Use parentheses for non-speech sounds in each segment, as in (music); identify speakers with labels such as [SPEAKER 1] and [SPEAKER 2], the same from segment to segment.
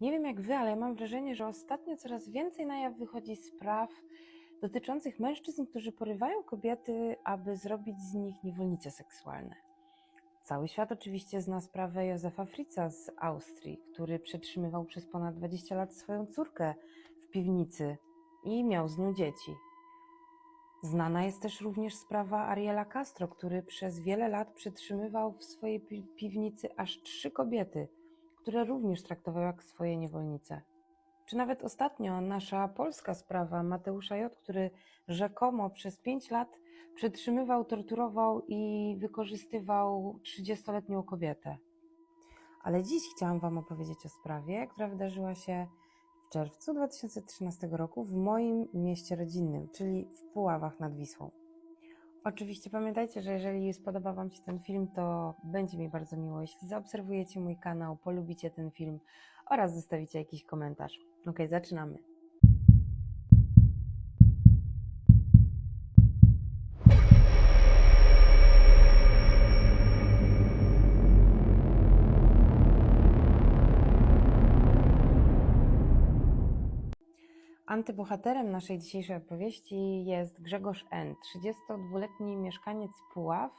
[SPEAKER 1] Nie wiem jak wy, ale ja mam wrażenie, że ostatnio coraz więcej na jaw wychodzi spraw dotyczących mężczyzn, którzy porywają kobiety, aby zrobić z nich niewolnice seksualne. Cały świat oczywiście zna sprawę Józefa Fritza z Austrii, który przetrzymywał przez ponad 20 lat swoją córkę w piwnicy i miał z nią dzieci. Znana jest też również sprawa Ariela Castro, który przez wiele lat przetrzymywał w swojej pi- piwnicy aż trzy kobiety, które również traktował jak swoje niewolnice. Czy nawet ostatnio nasza polska sprawa Mateusza J., który rzekomo przez pięć lat przetrzymywał, torturował i wykorzystywał 30-letnią kobietę. Ale dziś chciałam Wam opowiedzieć o sprawie, która wydarzyła się w czerwcu 2013 roku w moim mieście rodzinnym, czyli w Puławach nad Wisłą. Oczywiście pamiętajcie, że jeżeli spodoba Wam się ten film, to będzie mi bardzo miło, jeśli zaobserwujecie mój kanał, polubicie ten film oraz zostawicie jakiś komentarz. Ok, zaczynamy. Antybohaterem naszej dzisiejszej opowieści jest Grzegorz N., 32-letni mieszkaniec Puław,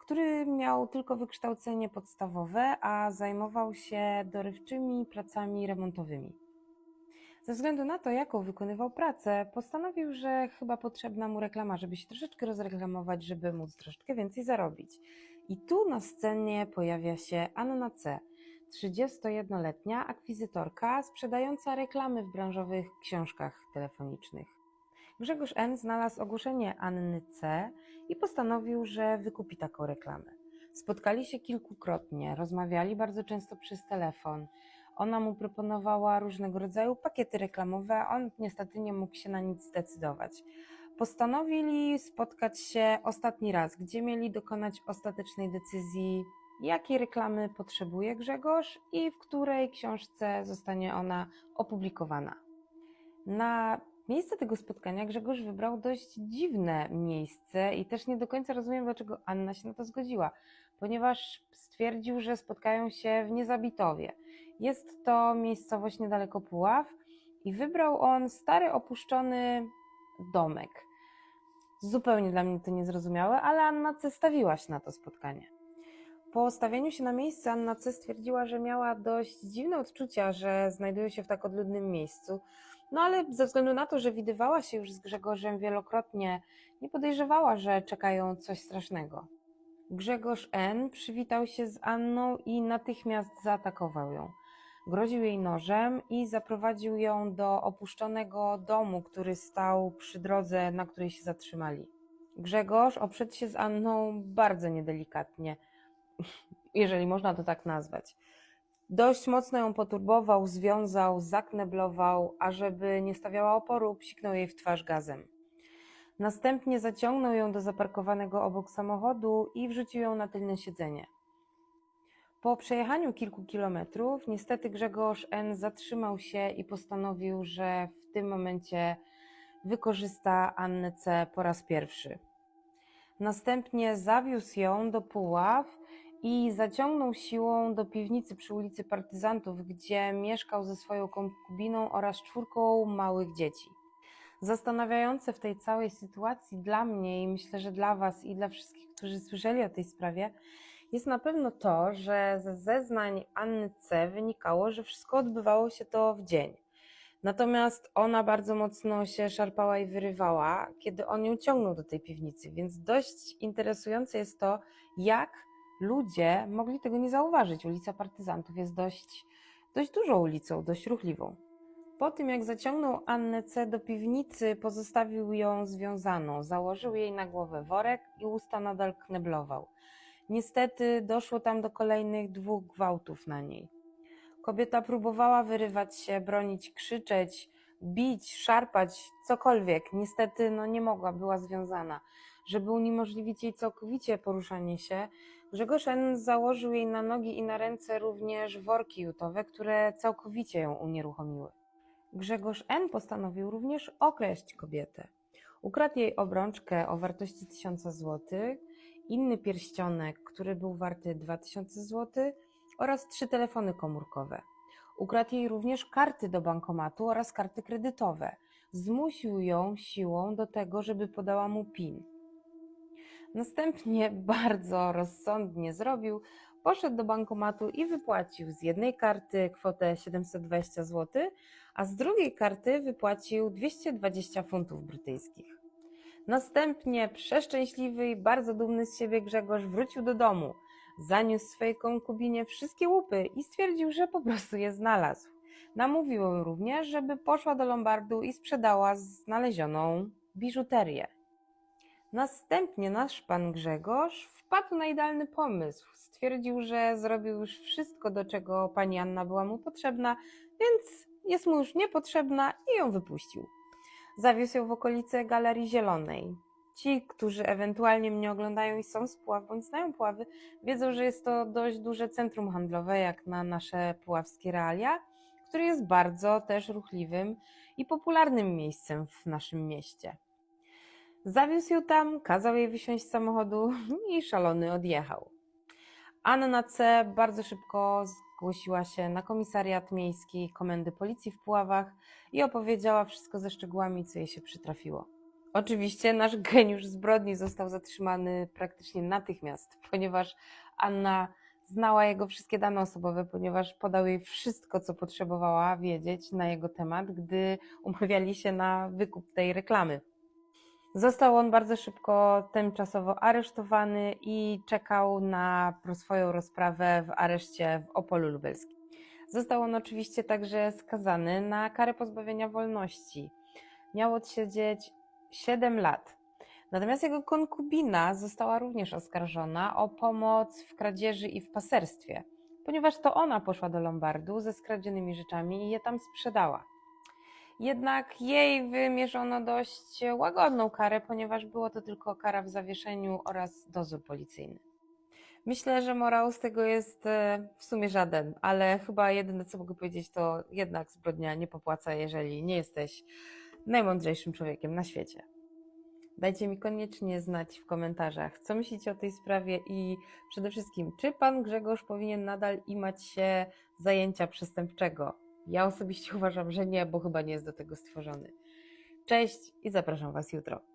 [SPEAKER 1] który miał tylko wykształcenie podstawowe, a zajmował się dorywczymi pracami remontowymi. Ze względu na to, jaką wykonywał pracę, postanowił, że chyba potrzebna mu reklama, żeby się troszeczkę rozreklamować, żeby móc troszeczkę więcej zarobić. I tu na scenie pojawia się Anna C., 31-letnia akwizytorka sprzedająca reklamy w branżowych książkach telefonicznych. Grzegorz N. znalazł ogłoszenie Anny C. i postanowił, że wykupi taką reklamę. Spotkali się kilkukrotnie, rozmawiali bardzo często przez telefon. Ona mu proponowała różnego rodzaju pakiety reklamowe, a on niestety nie mógł się na nic zdecydować. Postanowili spotkać się ostatni raz, gdzie mieli dokonać ostatecznej decyzji, jakiej reklamy potrzebuje Grzegorz i w której książce zostanie ona opublikowana. Na miejsce tego spotkania Grzegorz wybrał dość dziwne miejsce i też nie do końca rozumiem, dlaczego Anna się na to zgodziła, ponieważ stwierdził, że spotkają się w Niezabitowie. Jest to miejscowość niedaleko Puław i wybrał on stary, opuszczony domek. Zupełnie dla mnie to niezrozumiałe, ale Anna stawiła się na to spotkanie. Po stawieniu się na miejsce Anna C. stwierdziła, że miała dość dziwne odczucia, że znajduje się w tak odludnym miejscu. No ale ze względu na to, że widywała się już z Grzegorzem wielokrotnie, nie podejrzewała, że czekają coś strasznego. Grzegorz N. przywitał się z Anną i natychmiast zaatakował ją. Groził jej nożem i zaprowadził ją do opuszczonego domu, który stał przy drodze, na której się zatrzymali. Grzegorz oprzedł się z Anną bardzo niedelikatnie jeżeli można to tak nazwać. Dość mocno ją poturbował, związał, zakneblował, a żeby nie stawiała oporu, psiknął jej w twarz gazem. Następnie zaciągnął ją do zaparkowanego obok samochodu i wrzucił ją na tylne siedzenie. Po przejechaniu kilku kilometrów, niestety Grzegorz N. zatrzymał się i postanowił, że w tym momencie wykorzysta Annę C. po raz pierwszy. Następnie zawiózł ją do Puław i zaciągnął siłą do piwnicy przy ulicy Partyzantów, gdzie mieszkał ze swoją konkubiną oraz czwórką małych dzieci. Zastanawiające w tej całej sytuacji dla mnie i myślę, że dla Was i dla wszystkich, którzy słyszeli o tej sprawie, jest na pewno to, że ze zeznań Anny C. wynikało, że wszystko odbywało się to w dzień. Natomiast ona bardzo mocno się szarpała i wyrywała, kiedy on ją ciągnął do tej piwnicy, więc dość interesujące jest to, jak ludzie mogli tego nie zauważyć. Ulica Partyzantów jest dość, dość dużą ulicą, dość ruchliwą. Po tym, jak zaciągnął Annę C. do piwnicy, pozostawił ją związaną, założył jej na głowę worek i usta nadal kneblował. Niestety doszło tam do kolejnych dwóch gwałtów na niej. Kobieta próbowała wyrywać się, bronić, krzyczeć, bić, szarpać, cokolwiek. Niestety no, nie mogła, była związana. Żeby uniemożliwić jej całkowicie poruszanie się, Grzegorz N. założył jej na nogi i na ręce również worki jutowe, które całkowicie ją unieruchomiły. Grzegorz N. postanowił również okraść kobietę. Ukradł jej obrączkę o wartości 1000 zł, inny pierścionek, który był warty 2000 zł oraz trzy telefony komórkowe. Ukradł jej również karty do bankomatu oraz karty kredytowe. Zmusił ją siłą do tego, żeby podała mu PIN. Następnie (laughs) bardzo rozsądnie zrobił, poszedł do bankomatu i wypłacił z jednej karty kwotę 720 zł, a z drugiej karty wypłacił 220 funtów brytyjskich. Następnie przeszczęśliwy i bardzo dumny z siebie Grzegorz wrócił do domu, zaniósł swojej konkubinie wszystkie łupy i stwierdził, że po prostu je znalazł. Namówił ją również, żeby poszła do Lombardu i sprzedała znalezioną biżuterię. Następnie nasz pan Grzegorz wpadł na idealny pomysł. Stwierdził, że zrobił już wszystko, do czego pani Anna była mu potrzebna, więc jest mu już niepotrzebna i ją wypuścił. Zawiózł ją w okolice Galerii Zielonej. Ci, którzy ewentualnie mnie oglądają i są z Puław bądź znają Puławy, wiedzą, że jest to dość duże centrum handlowe, jak na nasze puławskie realia, które jest bardzo też ruchliwym i popularnym miejscem w naszym mieście. Zawiózł ją tam, kazał jej wysiąść z samochodu (laughs) i szalony odjechał. Anna C. bardzo szybko zgłosiła się na komisariat miejski Komendy Policji w Puławach i opowiedziała wszystko ze szczegółami, co jej się przytrafiło. Oczywiście nasz (laughs) geniusz zbrodni został zatrzymany praktycznie natychmiast, ponieważ Anna znała jego wszystkie dane osobowe, ponieważ podał jej wszystko, co potrzebowała wiedzieć na jego temat, gdy umawiali się na wykup tej reklamy. Został on bardzo szybko tymczasowo aresztowany i czekał na swoją rozprawę w areszcie w Opolu Lubelskim. Został on oczywiście także skazany na karę pozbawienia wolności. Miał odsiedzieć 7 lat. Natomiast jego konkubina została również oskarżona o pomoc w kradzieży i w paserstwie, ponieważ to ona poszła do Lombardu ze skradzionymi rzeczami i je tam sprzedała. Jednak jej wymierzono dość łagodną karę, ponieważ było to tylko kara w zawieszeniu oraz dozór policyjny. Myślę, że morał z tego jest e, w sumie żaden, ale chyba jedyne co mogę powiedzieć to jednak zbrodnia nie popłaca, jeżeli nie jesteś najmądrzejszym człowiekiem na świecie. Dajcie mi koniecznie znać w komentarzach, co myślicie o tej sprawie i przede wszystkim, czy pan Grzegorz powinien nadal imać się zajęcia przestępczego. Ja osobiście (laughs) uważam, że nie, bo chyba nie jest do tego stworzony. Cześć i zapraszam Was jutro.